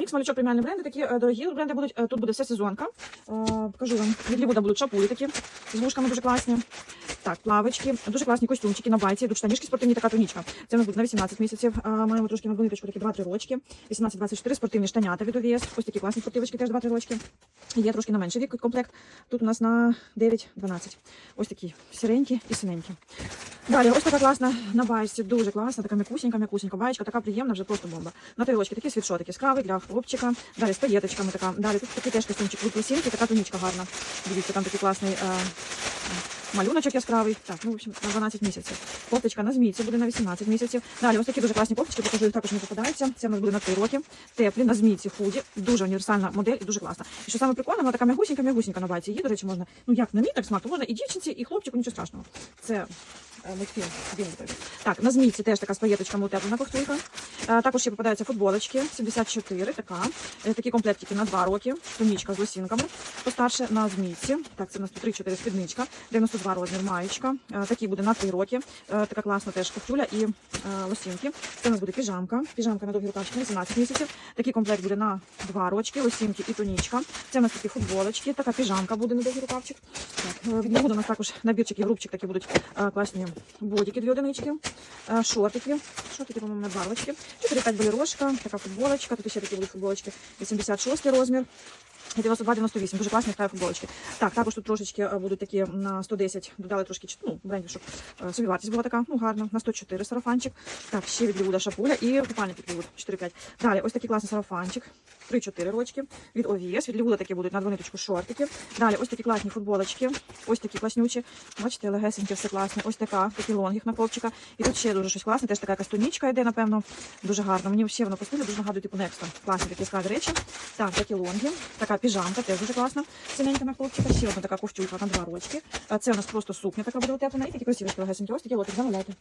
Мікс малючок преміальні бренди, такі е, дорогі бренди будуть. Е, Тут буде вся сезонка. Е, Покажу вам. Від Лівуда будуть шапулі такі з вушками дуже класні. Так, плавочки, дуже класні костюмчики на байці, йдуть штанішки спортивні, така тонічка. Це у нас буде на 18 місяців. А, маємо трошки на ниточку, такі 2-3 рочки. 18-24 спортивні штанята від ОВС. Ось такі класні спортивочки, теж 2-3 рочки. Є трошки на менший вік комплект. Тут у нас на 9-12. Ось такі сіренькі і синенькі. Далі, ось така класна на байці, дуже класна, така м'якусенька, м'якусенька баєчка, така приємна, вже просто бомба. На три рочки такі світшотики, скрави для хлопчика. Далі з паєточками така. Далі тут такий теж костюмчик від така тонічка гарна. Дивіться, там такий класний. Малюночок яскравий. Так, ну, в общем, на 12 місяців. Кофточка на змійці буде на 18 місяців. Далі ось такі дуже класні кофточки, покажу, також не попадаються. Це в нас буде на 3 роки. Теплі, на змійці, худі. Дуже універсальна модель і дуже класна. І що саме прикольно, вона така м'ягусінька, м'ягусінька на байці. Її, до речі, можна, ну як на мій так смак, то можна і дівчинці, і хлопчику, нічого страшного. Це е, мультфільм. Так, на змійці теж така з паєточками утеплена. Е, Також ще попадаються футболочки 74, така. Е, Такі комплектики на 2 роки. Тонічка з лосінками. Постарше на змійці. Так, це у нас тут 3-4 спідничка. 92 розмір маєчка. Такий буде на 3 роки. Така класна теж кофтюля і лосінки. Це у нас буде піжамка. Піжамка на довгі рукавчики на 18 місяців. Такий комплект буде на 2 рочки, лосінки і тонічка. Це у нас такі футболочки. Така піжамка буде на довгий рукавчик. Так, від нього у нас також набірчик і грубчик такі будуть класні бодики, дві одинички. Е, Шортики. Шортики, по-моєму, на два рочки. 4-5 балерошка, така футболочка. Тут ще такі були футболочки. 86 розмір. І 92-98, дуже класні яскраві футболочки. Так, також тут трошечки е, будуть такі на 110, додали трошки ну, брендів, щоб е, собі вартість була така, ну гарна, на 104 сарафанчик. Так, ще від Лівуда шапуля і купальник від Лівуд 4-5. Далі ось такий класний сарафанчик, 3-4 рочки. Від ОВС, від Лівуда такі будуть на двониточку шортики. Далі ось такі класні футболочки, ось такі класнючі. Бачите, легесенькі, все класне. Ось така, такі лонгіх на ковчика. І тут ще дуже щось класне, теж така якась тонічка йде, напевно. Дуже гарно. Мені ще воно по стилю дуже нагадує типу Некста. Класні такі яскраві речі. Так, такі лонги. Така піжамка, теж дуже класна. Синенька на хлопчика. Ще одна така ковтюлька на два рочки. Це у нас просто сукня така буде утеплена. І такі красиві легесенькі. Ось такі лотик замовляйте.